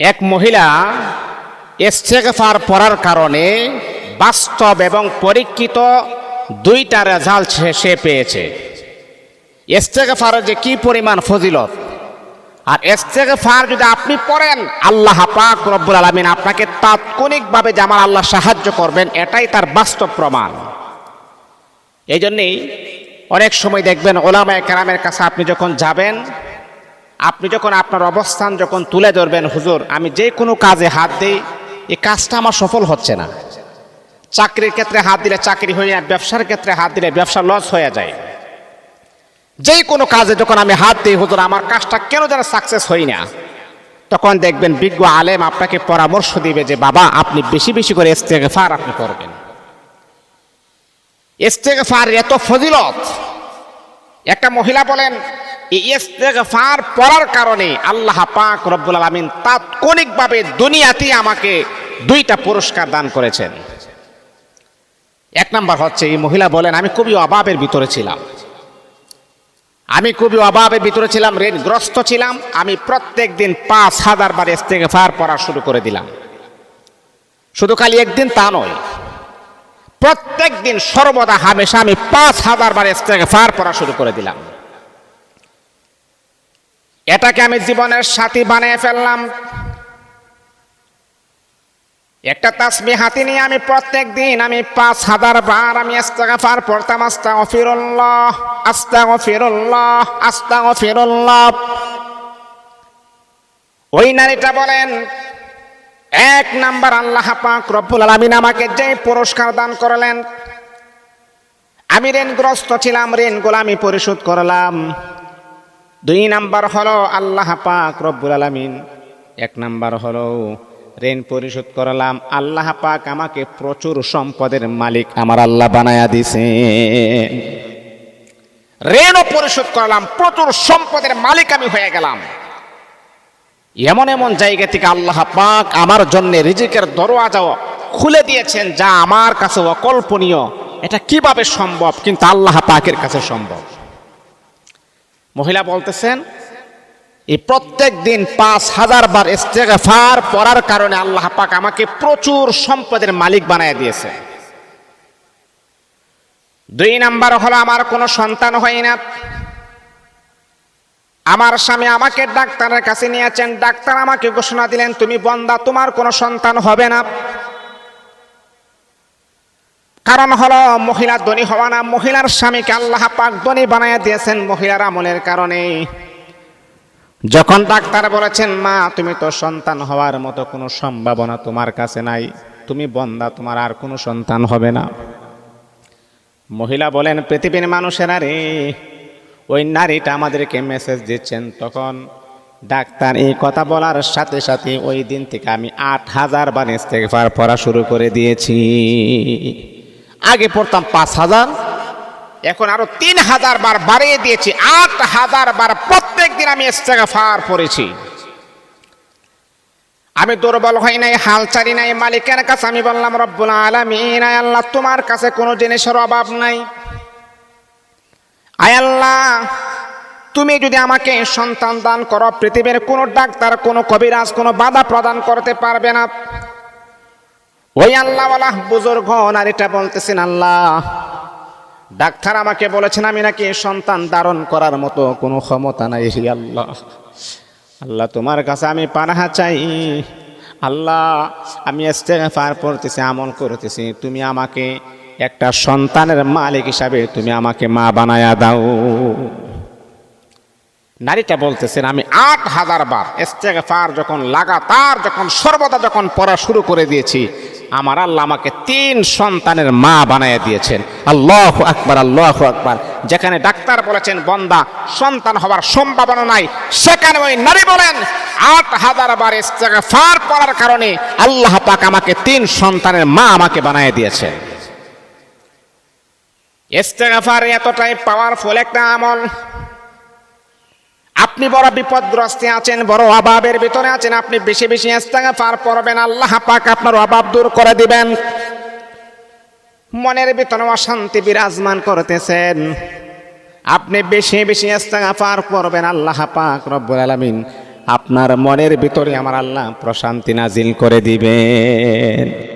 এক মহিলা ইস্তেগফার পড়ার কারণে বাস্তব এবং পরীক্ষিত দুইটা রেজাল্ট সে পেয়েছে। ইস্তেগফারের যে কি পরিমাণ ফজিলত? আর ইস্তেগফার যদি আপনি পড়েন, আল্লাহ পাক রব্বুল আলামিন আপনাকে তাৎক্ষণিকভাবে আমার আল্লাহ সাহায্য করবেন, এটাই তার বাস্তব প্রমাণ। এই জন্যেই অনেক সময় দেখবেন ওলামায় কেরামের কাছে আপনি যখন যাবেন আপনি যখন আপনার অবস্থান যখন তুলে ধরবেন, হুজুর, আমি যে কোনো কাজে হাত দিই, এই কাজটা আমার সফল হচ্ছে না। চাকরির ক্ষেত্রে হাত দিলে চাকরি হয়ে যায়, ব্যবসার ক্ষেত্রে হাত দিলে ব্যবসা লস হয়ে যায়। যে কোনো কাজে যখন আমি হাত দিই, হুজুর, আমার কাজটা কেন যেন সাকসেস হই না? তখন দেখবেন বিজ্ঞ আলেম আপনাকে পরামর্শ দিবে যে, বাবা, আপনি বেশি বেশি করে ইস্তেগফার আপনি করবেন। ইস্তেগফার এত ফজিলত। একটা মহিলা বলেন এই ইস্তেগফার পড়ার কারণে আল্লাহ পাক রব্বুল আলামিন তাৎক্ষণিকভাবে দুনিয়াতেই আমাকে দুইটা পুরস্কার দান করেছেন। এক নাম্বার হচ্ছে, এই মহিলা বলেন, আমি খুবই অভাবের ভিতরে ছিলাম। আমি খুবই অভাবের ভিতরে ছিলাম, ঋণগ্রস্ত ছিলাম, আমি প্রত্যেক দিন পাঁচ হাজার বার ইস্তেগফার পড়া শুরু করে দিলাম। শুধু খালি একদিন তা নয় প্রত্যেক দিন সর্বদা হামেশা আমি পাঁচ হাজার বার ইস্তেগফার পড়া শুরু করে দিলাম। এটাকে আমি জীবনের সাথী বানিয়ে ফেললাম। একটা তাসবি হাতে নিয়ে আমি প্রত্যেক দিন আমি পাঁচ হাজার বার আমি আস্তাগফার পড়তাম, আস্তাগফিরুল্লাহ আস্তাগফিরুল্লাহ আস্তাগফিরুল্লাহ। ওই নারীটা বলেন, এক নাম্বার আল্লাহ পাক রব্বুল আলামিন আমাকে যে পুরস্কার দান করলেন, আমি ঋণগ্রস্ত ছিলাম ঋণগুলো আমি পরিশোধ করলাম। দুই নাম্বার হলো আল্লাহ পাক রব্বুল আলামিন। এক নাম্বার হলো, ঋণ পরিশোধ করলাম, আল্লাহ পাক আমাকে প্রচুর সম্পদের মালিক আমার আল্লাহ বানায়া দিছে। ঋণও পরিশোধ করলাম, প্রচুর সম্পদের মালিক আমি হয়ে গেলাম। এমন এমন জায়গা থেকে আল্লাহ পাক আমার জন্য রিজিকের দরওয়াজাও খুলে দিয়েছেন, যা আমার কাছে অকল্পনীয়। এটা কীভাবে সম্ভব? কিন্তু আল্লাহ পাকের কাছে সম্ভব। মহিলা বলতেছেন এই প্রত্যেক দিন পাঁচ হাজার বার ইস্তেগফার পড়ার কারণে আল্লাহ পাক আমাকে প্রচুর সম্পদের মালিক বানায় দিয়েছে। দুই নাম্বার হলো, আমার কোনো সন্তান হয় না। আমার স্বামী আমাকে ডাক্তারের কাছে নিয়েছেন, ডাক্তার আমাকে ঘোষণা দিলেন, তুমি বন্দা, তোমার কোনো সন্তান হবে না। কারণ হলো মহিলা ধনী হওয়া না, মহিলার স্বামীকে আল্লাহ পাক ধনী বানায় দিয়েছেন মহিলার আমলের কারণে। যখন ডাক্তার বলেছেন, মা, তুমি তো সন্তান হওয়ার মতো কোনো সম্ভাবনা তোমার কাছে নাই, তুমি বন্দা, তোমার আর কোনো সন্তান হবে না। মহিলা বলেন, পৃথিবীর মানুষেরা রে, ওই নারীটা আমাদেরকে মেসেজ দিচ্ছেন তখন ডাক্তার এই কথা বলার সাথে সাথে ওই দিন থেকে আমি আট হাজার বার ইস্তেগফার পড়া শুরু করে দিয়েছি। আগে পড়তাম পাঁচ হাজার। এখন আরও তিন হাজার বার বাড়িয়ে দিয়েছি, আট হাজার বার প্রত্যেক দিন আমি ফার পড়েছি। আমি দুর্বল হই নাই, হাল চারি নাই, মালিকের কাছে আমি বললাম, রব্বুল আলামিন, আয় আল্লাহ, তোমার কাছে কোনো জিনিসের অভাব নাই। আয় আল্লাহ, তুমি যদি আমাকে সন্তান দান করো, পৃথিবীর কোনো ডাক্তার, কোনো কবিরাজ, কোনো বাধা প্রদান করতে পারবে না। ওই আল্লাহ আল্লাহওয়ালা বুজুর্গ, নারীটা বলতেছেন, আল্লাহ, ডাক্তার আমাকে বলেছেন আমি নাকি সন্তান ধারণ করার মতো কোনো ক্ষমতা নাই হে আল্লাহ। আল্লাহ, তোমার কাছে আমি পানাহা চাই। আল্লাহ, আমি পার পড়তেছি, আমল করতেছি। তুমি আমাকে একটা সন্তানের মালিক হিসাবে তুমি আমাকে মা বানায়া দাও। নারীটা বলতেছেন, আমি আট হাজার বার ইস্তেগফার যখন, লাগাতার যখন, সর্বদা যখন পড়া শুরু করে দিয়েছি আমার আল্লাহ আমাকে তিন সন্তানের মা বানায় দিয়েছেন। আল্লাহ আকবার আল্লাহ আকবার। যেখানে ডাক্তার বলেছেন, বন্দা, সন্তান হওয়ার সম্ভাবনা নাই। সেখানে ওই নারী বলেন, আট হাজার বার ইস্তেগফার পড়ার কারণে আল্লাহ পাক আমাকে তিন সন্তানের মা আমাকে বানায় দিয়েছেন। ইস্তেগফার এতটাই পাওয়ারফুল একটা আমল। আপনি বড় বিপদগ্রস্তে আছেন, বড় অভাবের ভিতরে আছেন, আপনি বেশি বেশি ইস্তেগফার পড়বেন, আল্লাহ পাক আপনার অভাব দূর করে দিবেন। মনের ভিতরে অশান্তি বিরাজমান করতেছেন। আপনি বেশি বেশি ইস্তেগফার পড়বেন, আল্লাহ পাক রব্বুল আলামিন আপনার মনের ভিতরে আমার আল্লাহ প্রশান্তি নাজিল করে দিবেন।